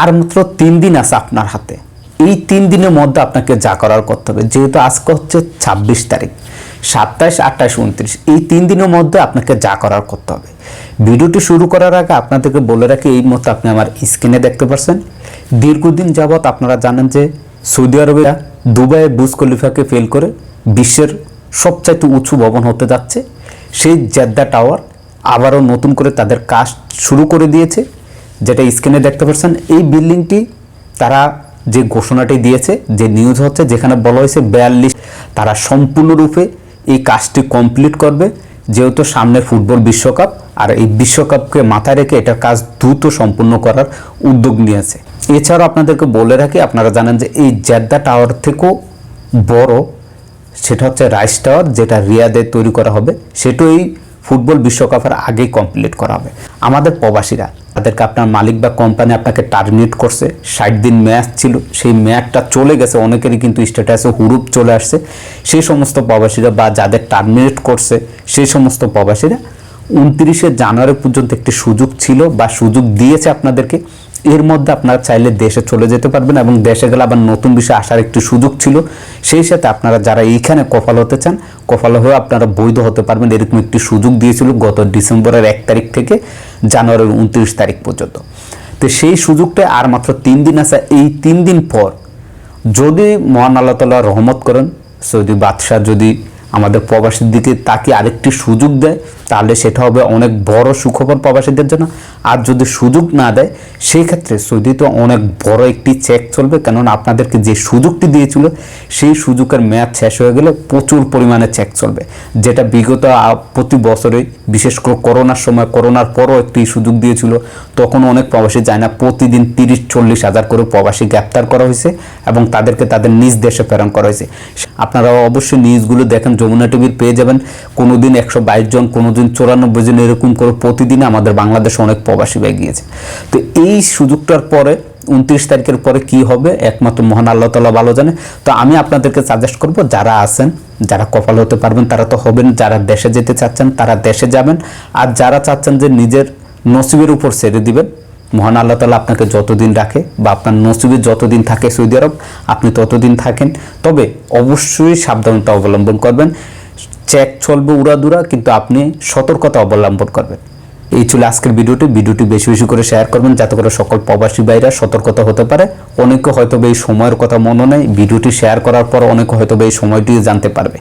আর মাত্র তিন দিন আছে আপনার হাতে। এই তিন দিনের মধ্যে আপনাকে যা করার করতে হবে, যেহেতু আজকে হচ্ছে ছাব্বিশ তারিখ, সাতাইশ আঠাশ উনত্রিশ, এই তিন দিনের মধ্যে আপনাকে যা করার করতে হবে। ভিডিওটি শুরু করার আগে আপনাদেরকে বলে রাখি, এই মতো আপনি আমার স্ক্রিনে দেখতে পাচ্ছেন, দীর্ঘদিন যাবৎ আপনারা জানেন যে সৌদি আরবেরা দুবাইয়ে বুজ খলিফাকে ফেল করে বিশ্বের সবচাইতে উঁচু ভবন হতে যাচ্ছে, সেই জেদ্দা টাওয়ার আবারও নতুন করে তাদের কাজ শুরু করে দিয়েছে। যেটা স্ক্রিনে দেখতে পাচ্ছেন, এই বিল্ডিংটি তারা যে ঘোষণাটি দিয়েছে, যে নিউজ হচ্ছে, যেখানে বলা হয়েছে বিয়াল্লিশ তারা সম্পূর্ণরূপে এই কাজটি কমপ্লিট করবে, যেহেতু সামনে ফুটবল বিশ্বকাপ, আর এই বিশ্বকাপকে মাথায় রেখে এটার কাজ দ্রুত সম্পূর্ণ করার উদ্যোগ নিয়েছে। এছাড়াও আপনাদেরকে বলে রাখি, আপনারা জানেন যে এই জেদ্দা টাওয়ার থেকেও বড় সেটা হচ্ছে রাইস টাওয়ার, যেটা রিয়াদে তৈরি করা হবে, সেটাও এই ফুটবল বিশ্বকাপের আগেই কমপ্লিট করা হবে। আমাদের প্রবাসীরা তাদেরকে আপনার মালিক বা কোম্পানি আপনাকে টার্মিনেট করছে। ষাট দিন ম্যাচ ছিল, সেই ম্যাচটা চলে গেছে। অনেকেরই কিন্তু স্ট্যাটাসে হুরুপ চলে আসছে। সেই সমস্ত প্রবাসীরা বা যাদের টার্মিনেট করছে, সেই সমস্ত প্রবাসীরা উনত্রিশে জানুয়ারি পর্যন্ত একটি সুযোগ ছিল বা সুযোগ দিয়েছে আপনাদেরকে। এর মধ্যে আপনারা চাইলে দেশে চলে যেতে পারবেন এবং দেশে গেলে আবার নতুন বিষয়ে আসার একটি সুযোগ ছিল। সেই সাথে আপনারা যারা এইখানে কপাল হতে চান, কপাল হয়ে আপনারা বৈধ হতে পারবেন। এরকম একটি সুযোগ দিয়েছিল গত ডিসেম্বরের এক তারিখ থেকে জানুয়ারির উনত্রিশ তারিখ পর্যন্ত। তো সেই সুযোগটা আর মাত্র তিন দিন আছে। এই তিন দিন পর যদি মহান আল্লাহ তাল্লাহ রহমত করেন, সৌদি বাদশাহ যদি আমাদের প্রবাসীর দিকে তাকে আরেকটি সুযোগ দেয় তাহলে সেটা হবে অনেক বড় সুখবর প্রবাসীদের জন্য। আর যদি সুযোগ না দেয় সেই ক্ষেত্রে সৌদিতে অনেক বড় একটি চেক চলবে। কেননা আপনাদেরকে যে সুযোগটি দিয়েছিল, সেই সুযোগের মেয়াদ শেষ হয়ে গেলে প্রচুর পরিমাণে চেক চলবে। যেটা বিগত প্রতি বছরে, বিশেষ করে করোনার সময়, করোনার পরও একটি সুযোগ দিয়েছিল। তখন অনেক প্রবাসী যায় না, প্রতিদিন তিরিশ, চল্লিশ হাজার করে প্রবাসী গ্রেপ্তার করা হয়েছে এবং তাদেরকে তাদের নিজ দেশে প্রেরণ করা হয়েছে। আপনারা অবশ্যই নিউজগুলো দেখেন, যমুনা টিভির পেয়ে যাবেন। কোনো দিন একশো বাইশ জন কোনো দিন চুরানব্বই জন এরকম করে প্রতিদিন আমাদের বাংলাদেশে অনেক প্রবাসী হয়ে গিয়েছে। তো এই সুযোগটার পরে উনত্রিশ তারিখের পরে কি হবে? একমাত্র মহান আল্লাহ তালা ভালো জানে। তো আমি আপনাদেরকে সাজেস্ট করব, যারা আছেন, যারা কপাল হতে পারবেন, তারা তো হবেন, যারা দেশে যেতে চাচ্ছেন, তারা দেশে যাবেন। আর যারা চাচ্ছেন যে নিজের নসিবের উপর ছেড়ে দিবেন, মহান আল্লাহ তালা আপনাকে যতদিন রাখে বা আপনার নসিবে যতদিন থাকে সৌদি আরব, আপনি ততদিন থাকেন। তবে অবশ্যই সাবধানতা অবলম্বন করবেন। চেক চলবে উড়াদুরা কিন্তু আপনি সতর্কতা অবলম্বন করবেন। এই ছিল আজকের ভিডিওটি। ভিডিওটি বেশি বেশি করে শেয়ার করবেন যাতে করে সকল প্রবাসী ভাইরা সতর্কতা হতে পারে। অনেকে হয়তো এই সময়ের কথা মনে নেই। ভিডিওটি শেয়ার করার পর অনেকে হয়তো এই সময়টি জানতে পারবে।